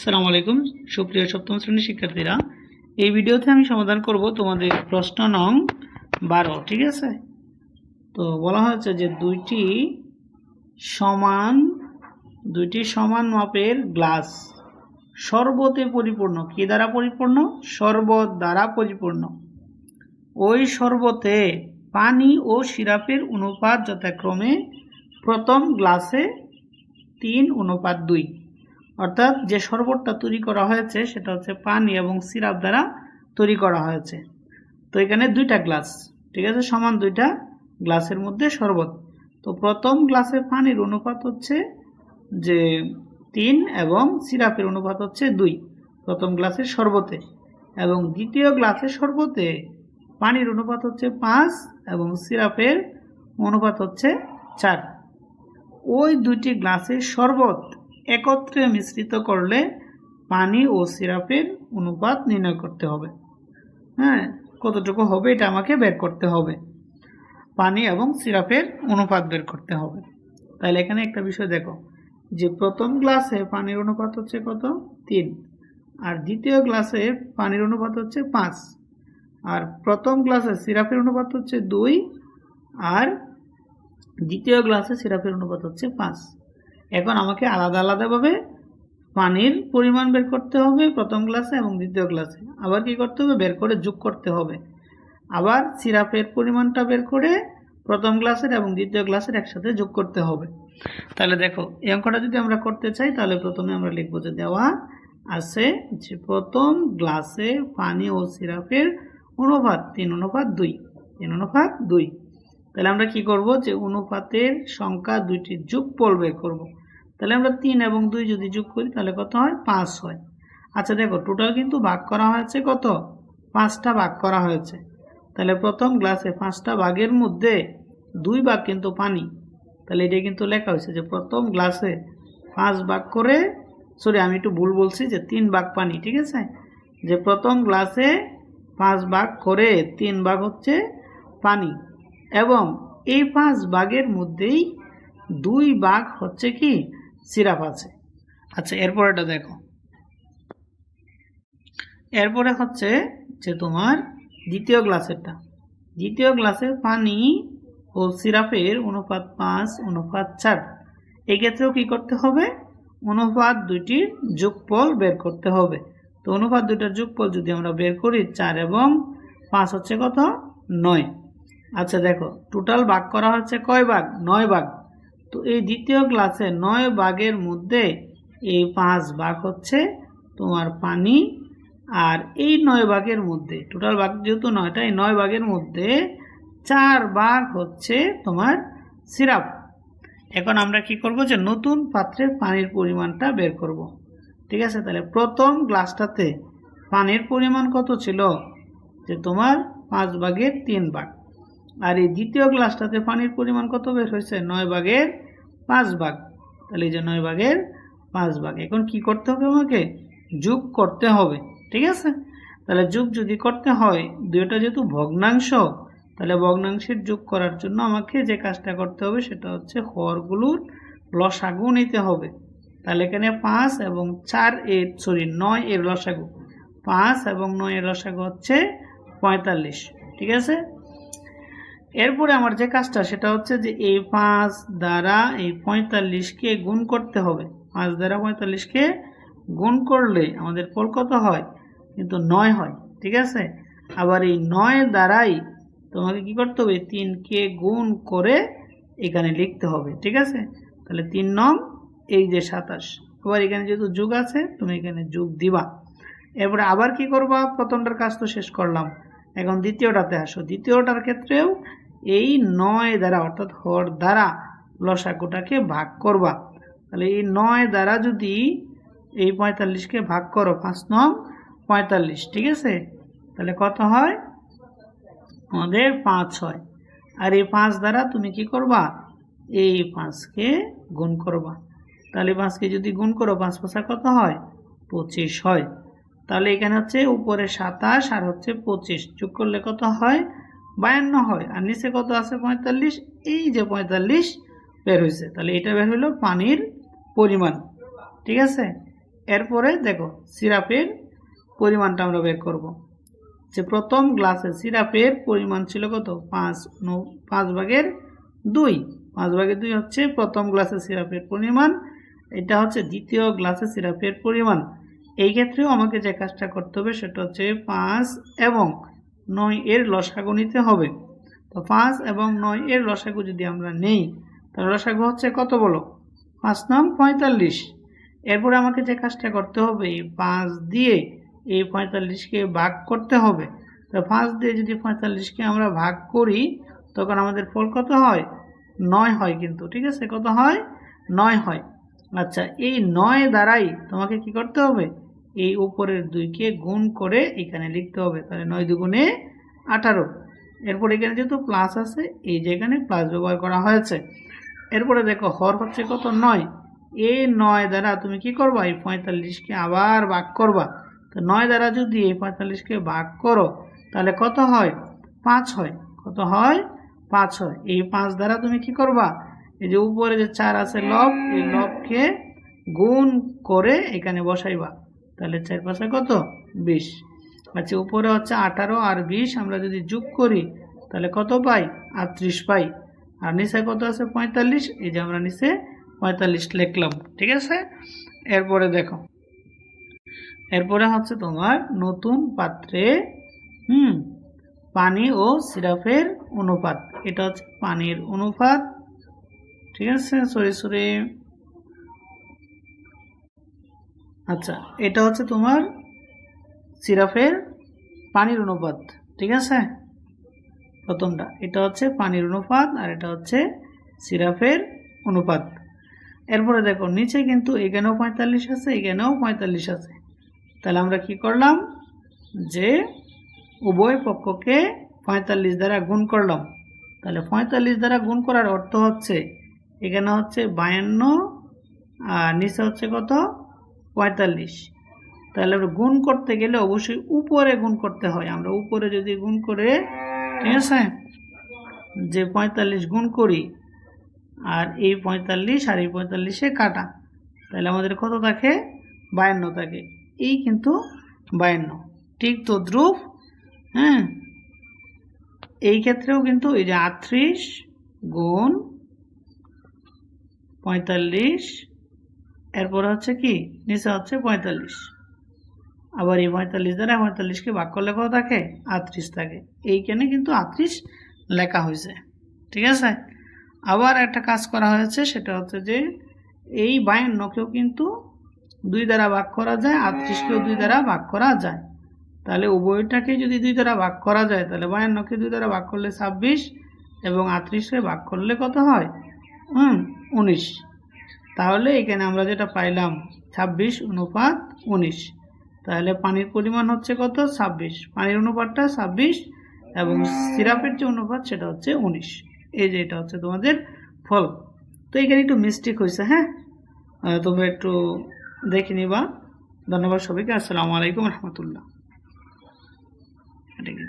আসসালামু আলাইকুম। সুপ্রিয় সপ্তম শ্রেণির শিক্ষার্থীরা, এই ভিডিওতে আমি সমাধান করব তোমাদের প্রশ্ন নং বারো, ঠিক আছে? তো বলা হয়েছে যে দুইটি সমান দুইটি সমান মাপের গ্লাস শরবতে পরিপূর্ণ। কি দ্বারা পরিপূর্ণ? শরবত দ্বারা পরিপূর্ণ। ওই শরবতে পানি ও সিরাপের অনুপাত যথাক্রমে প্রথম গ্লাসে তিন, অনুপাত দুই। অর্থাৎ যে শরবতটা তৈরি করা হয়েছে, সেটা হচ্ছে পানি এবং সিরাপ দ্বারা তৈরি করা হয়েছে। তো এখানে দুইটা গ্লাস, ঠিক আছে? সমান দুইটা গ্লাসের মধ্যে শরবত। তো প্রথম গ্লাসে পানির অনুপাত হচ্ছে যে তিন এবং সিরাপের অনুপাত হচ্ছে দুই প্রথম গ্লাসের শরবতে। এবং দ্বিতীয় গ্লাসের শরবতে পানির অনুপাত হচ্ছে পাঁচ এবং সিরাপের অনুপাত হচ্ছে চার। ওই দুইটি গ্লাসের শরবত একত্রে মিশ্রিত করলে পানি ও সিরাপের অনুপাত নির্ণয় করতে হবে। হ্যাঁ কতটুকু হবে এটা আমাকে বের করতে হবে। পানি এবং সিরাপের অনুপাত বের করতে হবে। তাহলে এখানে একটা বিষয় দেখো, যে প্রথম গ্লাসে পানির অনুপাত হচ্ছে কত? তিন। আর দ্বিতীয় গ্লাসে পানির অনুপাত হচ্ছে পাঁচ। আর প্রথম গ্লাসে সিরাপের অনুপাত হচ্ছে দুই। আর দ্বিতীয় গ্লাসে সিরাপের অনুপাত হচ্ছে পাঁচ। এখন আমাকে আলাদা আলাদাভাবে পানির পরিমাণ বের করতে হবে প্রথম গ্লাসে এবং দ্বিতীয় গ্লাসে। আবার কি করতে হবে? বের করে যোগ করতে হবে। আবার সিরাপের পরিমাণটা বের করে প্রথম গ্লাসের এবং দ্বিতীয় গ্লাসের একসাথে যোগ করতে হবে। তাহলে দেখো, এই অঙ্কটা যদি আমরা করতে চাই, তাহলে প্রথমে আমরা লিখব যে দেওয়া আছে যে প্রথম গ্লাসে পানি ও সিরাপের অনুপাত তিন অনুপাত দুই। তিন অনুপাত দুই। তাহলে আমরা কি করব? যে অনুপাতের সংখ্যা দুইটি যোগফল বের করব। তাহলে আমরা তিন এবং দুই যদি যোগ করি, তাহলে কত হয়? পাঁচ হয়। আচ্ছা দেখো টোটাল কিন্তু ভাগ করা হয়েছে কত? পাঁচটা ভাগ করা হয়েছে। তাহলে প্রথম গ্লাসে পাঁচটা ভাগের মধ্যে দুই ভাগ কিন্তু পানি। তাহলে এটা কিন্তু লেখা হয়েছে যে প্রথম গ্লাসে পাঁচ ভাগ করে সরি আমি একটু ভুল বলছি, যে তিন ভাগ পানি, ঠিক আছে? যে প্রথম গ্লাসে পাঁচ ভাগ করে তিন ভাগ হচ্ছে পানি। এবং এই পাঁচ ভাগের মধ্যেই দুই ভাগ হচ্ছে কি? সিরাপ আছে। আচ্ছা এরপর এটা দেখো। এরপরে হচ্ছে যে তোমার দ্বিতীয় গ্লাসেরটা। দ্বিতীয় গ্লাসে পানি ও সিরাপের অনুপাত পাঁচ, অনুপাত চার। এক্ষেত্রেও কি করতে হবে? অনুপাত দুইটির যোগফল বের করতে হবে। তো অনুপাত দুইটার যোগফল যদি আমরা বের করি, চার এবং পাঁচ হচ্ছে কত? নয়। আচ্ছা দেখো, টোটাল ভাগ করা হচ্ছে কয় ভাগ? নয় ভাগ। তো এই দ্বিতীয় গ্লাসে নয় ভাগের মধ্যে এই পাঁচ ভাগ হচ্ছে তোমার পানি আর এই নয় ভাগের মধ্যে টোটাল ভাগ যেহেতু নয়টা এই নয় ভাগের মধ্যে চার ভাগ হচ্ছে তোমার সিরাপ। এখন আমরা কি করব যে নতুন পাত্রে পানির পরিমাণটা বের করব। ঠিক আছে? তাহলে প্রথম গ্লাসটাতে পানির পরিমাণ কত ছিল? যে তোমার পাঁচ ভাগের তিন ভাগ। আর এই দ্বিতীয় গ্লাসটাতে পানির পরিমাণ কত বের হয়েছে? নয় ভাগের পাঁচ ভাগ। তাহলে এই যে নয় ভাগের পাঁচ ভাগ। এখন কি করতে হবে আমাকে? যোগ করতে হবে, ঠিক আছে? তাহলে যোগ যদি করতে হয়, দুইটা যেহেতু ভগ্নাংশ, তাহলে ভগ্নাংশের যোগ করার জন্য আমাকে যে কাজটা করতে হবে সেটা হচ্ছে হরগুলোর লসাগু নিতে হবে। তাহলে এখানে পাঁচ এবং চার এর সরি নয় এর লসাগু। পাঁচ এবং নয় এর লসাগু হচ্ছে পঁয়তাল্লিশ, ঠিক আছে? এরপরে আমার যে কাজটা, সেটা হচ্ছে যে এই পাঁচ দ্বারা এই পঁয়তাল্লিশকে গুণ করতে হবে। পাঁচ দ্বারা পঁয়তাল্লিশকে গুণ করলে আমাদের ফল কত হয়? কিন্তু নয় হয়, ঠিক আছে? আবার এই নয় দ্বারাই তোমাকে কি করতে হবে? তিনকে গুণ করে এখানে লিখতে হবে, ঠিক আছে? তাহলে তিন নং, এই যে সাতাশ। আবার এখানে যেহেতু যুগ আছে, তুমি এখানে যুগ দিবা। এরপরে আবার কি করবা? প্রথমটার কাজ তো শেষ করলাম। এখন দ্বিতীয়টাতে আসো। দ্বিতীয়টার ক্ষেত্রেও এই নয় দ্বারা, অর্থাৎ হর দ্বারা লসাগুটাকে ভাগ করবা। তাহলে এই নয় দ্বারা যদি এই পঁয়তাল্লিশকে ভাগ করো, পাঁচ নং পঁয়তাল্লিশ, ঠিক আছে? তাহলে কত হয়? আমাদের পাঁচ হয়। আর এই পাঁচ দ্বারা তুমি কি করবা? এই পাঁচকে গুণ করবা। তাহলে পাঁচকে যদি গুণ করো, পাঁচ পাঁচা কত হয়? পঁচিশ হয়। তাহলে এখানে হচ্ছে উপরে সাতাশ আর হচ্ছে পঁচিশ। যোগ করলে কত হয়? বায়ান্ন হয়, আর নিচে কত আছে পঁয়তাল্লিশ? এই যে পঁয়তাল্লিশ বের হয়েছে তাহলে এটা বের হলো পানির পরিমাণ, ঠিক আছে? এরপরে দেখো, সিরাপের পরিমাণটা আমরা বের করব। যে প্রথম গ্লাসে সিরাপের পরিমাণ ছিল কত? পাঁচ, ন- পাঁচ ভাগের দুই। পাঁচ ভাগের দুই হচ্ছে প্রথম গ্লাসে সিরাপের পরিমাণ, এটা হচ্ছে দ্বিতীয় গ্লাসে সিরাপের পরিমাণ। এই ক্ষেত্রেও আমাকে যে কাজটা করতে হবে সেটা হচ্ছে পাঁচ এবং নয় এর লসাগু নিতে হবে। তো পাঁচ এবং নয় এর লসাগু যদি আমরা নেই, তাহলে লসাগু হচ্ছে কত বলো? পাঁচ নং পঁয়তাল্লিশ। এরপরে আমাকে যে কাজটা করতে হবে, এই পাঁচ দিয়ে এই পঁয়তাল্লিশকে ভাগ করতে হবে। তো পাঁচ দিয়ে যদি পঁয়তাল্লিশকে আমরা ভাগ করি, তখন আমাদের ফল কত হয়? নয় হয় কিন্তু, ঠিক আছে? কত হয়? নয় হয়। আচ্ছা এই নয় দ্বারাই তোমাকে কি করতে হবে? এই উপরের দুইকে গুণ করে এখানে লিখতে হবে, তাহলে নয় দুগুণে আঠারো। এরপর এখানে যেহেতু প্লাস আছে, এই যে এখানে প্লাস ব্যবহার করা হয়েছে। এরপরে দেখো, হর হচ্ছে কত? নয়। এই নয় দ্বারা তুমি কি করবা? এই পঁয়তাল্লিশকে আবার ভাগ করবা। তো নয় দ্বারা যদি এই পঁয়তাল্লিশকে ভাগ করো, তাহলে কত হয়? পাঁচ হয়। কত হয়? পাঁচ হয়। এই পাঁচ দ্বারা তুমি কি করবা? এই যে উপরে যে চার আছে লব, এই লবকে গুণ করে এখানে বসাইবা। তাহলে চার পাশে কত? বিশ। আচ্ছা উপরে হচ্ছে আঠারো আর বিশ আমরা যদি যোগ করি, তাহলে কত পাই? আটত্রিশ পাই। আর নিচে কত আছে? পঁয়তাল্লিশ। এই যে আমরা নিচে পঁয়তাল্লিশ লিখলাম, ঠিক আছে? এরপরে দেখো। এরপরে হচ্ছে তোমার নতুন পাত্রে, হুম, পানি ও সিরাপের অনুপাত। এটা হচ্ছে পানির অনুপাত, ঠিক আছে? সরি সরি আচ্ছা এটা হচ্ছে তোমার সিরাপের পানির অনুপাত, ঠিক আছে? প্রথমটা, এটা হচ্ছে পানির অনুপাত আর এটা হচ্ছে সিরাপের অনুপাত। এরপরে দেখো, নিচে কিন্তু এখানেও পঁয়তাল্লিশ আছে, এখানেও পঁয়তাল্লিশ আছে। তাহলে আমরা কি করলাম? যে উভয় পক্ষকে পঁয়তাল্লিশ দ্বারা গুণ করলাম। তাহলে পঁয়তাল্লিশ দ্বারা গুণ করার অর্থ হচ্ছে, এখানে হচ্ছে বায়ান্ন, আর নিচে হচ্ছে কত? পঁয়তাল্লিশ। তাহলে আমরা গুণ করতে গেলে অবশ্যই উপরে গুণ করতে হয়। আমরা উপরে যদি গুণ করে, ঠিক আছে? যে পঁয়তাল্লিশ গুণ করি, আর এই পঁয়তাল্লিশ আর এই পঁয়তাল্লিশে কাটা, তাহলে আমাদের কত থাকে? বায়ান্ন থাকে। এই কিন্তু বায়ান্ন। ঠিক তদ্রুপ হ্যাঁ? এই ক্ষেত্রেও কিন্তু এই যে আটত্রিশ গুণ পঁয়তাল্লিশ এরপর হচ্ছে কি? নিচে হচ্ছে পঁয়তাল্লিশ। আবার এই পঁয়তাল্লিশ দ্বারা পঁয়তাল্লিশকে ভাগ করলে থাকে? আটত্রিশ থাকে। এইখানে কিন্তু আটত্রিশ লেখা হয়েছে। ঠিক আছে? আবার একটা কাজ করা হয়েছে, সেটা হচ্ছে যে এই বায়ান্নকেও কিন্তু দুই দ্বারা ভাগ করা যায় আটত্রিশকেও দুই দ্বারা ভাগ করা যায়। তাহলে উভয়টাকে যদি দুই দ্বারা ভাগ করা যায়, তাহলে বায়ান্নকে দুই দ্বারা ভাগ করলে ছাব্বিশ এবং আটত্রিশকে ভাগ করলে কত হয়? হুম, উনিশ। তাহলে এখানে আমরা যেটা পাইলাম, ছাব্বিশ অনুপাত উনিশ। তাহলে পানির পরিমাণ হচ্ছে কত? ছাব্বিশ। পানির অনুপাতটা ছাব্বিশ এবং সিরাপের যে অনুপাত সেটা হচ্ছে উনিশ। এই যে এটা হচ্ছে তোমাদের ফল। তো এখানে একটু মিস্টেক হয়েছে হ্যাঁ? তোমরা একটু দেখে নিবা। ধন্যবাদ সবাইকে। আসসালামু আলাইকুম রহমতুল্লাহ। এটা কি?